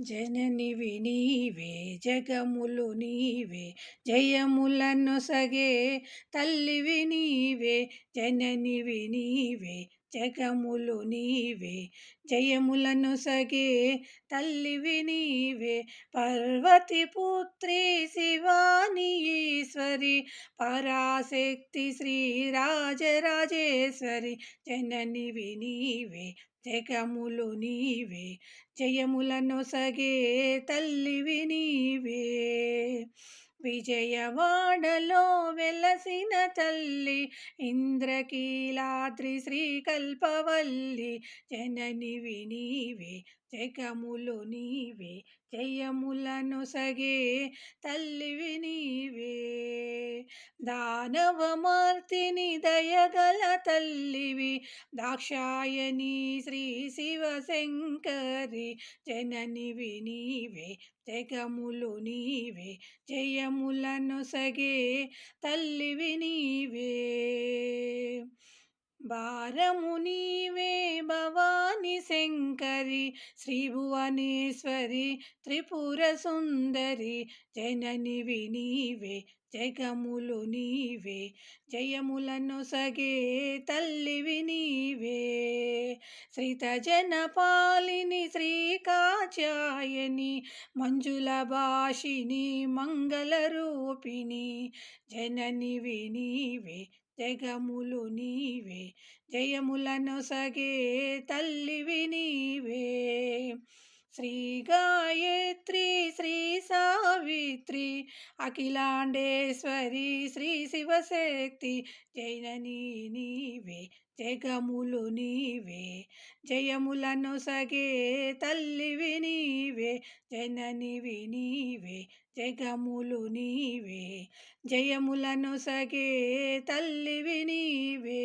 జననివి నీవే జగములు నీవే జయములను సగే తల్లివి నీవే జననివి నీవే జగములు నీవే జయములను సగే తల్లివి నీవే. పర్వతి పుత్రి శివాని ఈశ్వరి పరాశక్తి శ్రీ రాజరాజేశ్వరి జననివి నీవే జగములు నీవే. జయములను సగే తల్లివి నీవే. విజయవాడలో వెలసిన తల్లి ఇంద్రకీలాద్రి శ్రీకల్పవల్లి. జననివి నీవే జగములు నీవే జయములను సగే తల్లివి నీవే దానవమూర్తిని దయగల తల్లివి దాక్షాయణి శ్రీ శివ శంకరి జననివి నీవే జగములు నీవే జయములను సగే తల్లివి నీవే భారము నీవే భవాని శంకరి శ్రీభువనేశ్వరి త్రిపుర సుందరి జననివి నీవే జగములు నీవే జయములను సగే తల్లివి నీవే శ్రీత పాలిని శ్రీకాచాయని మంజుల భాషిని మంగళ రూపిణి జననివి జగములు నీవే జయములను సగే తల్లివి నీవే శ్రీ గాయత్రి శ్రీ సావిత్రి అఖిలాండేశ్వరి శ్రీ శివశక్తి. జైనని నీవే జగములు నీవే జయములను సగే తల్లివి నీవే జననివి నీవే జగములు నీవే జయములను సగే తల్లివి నీవే.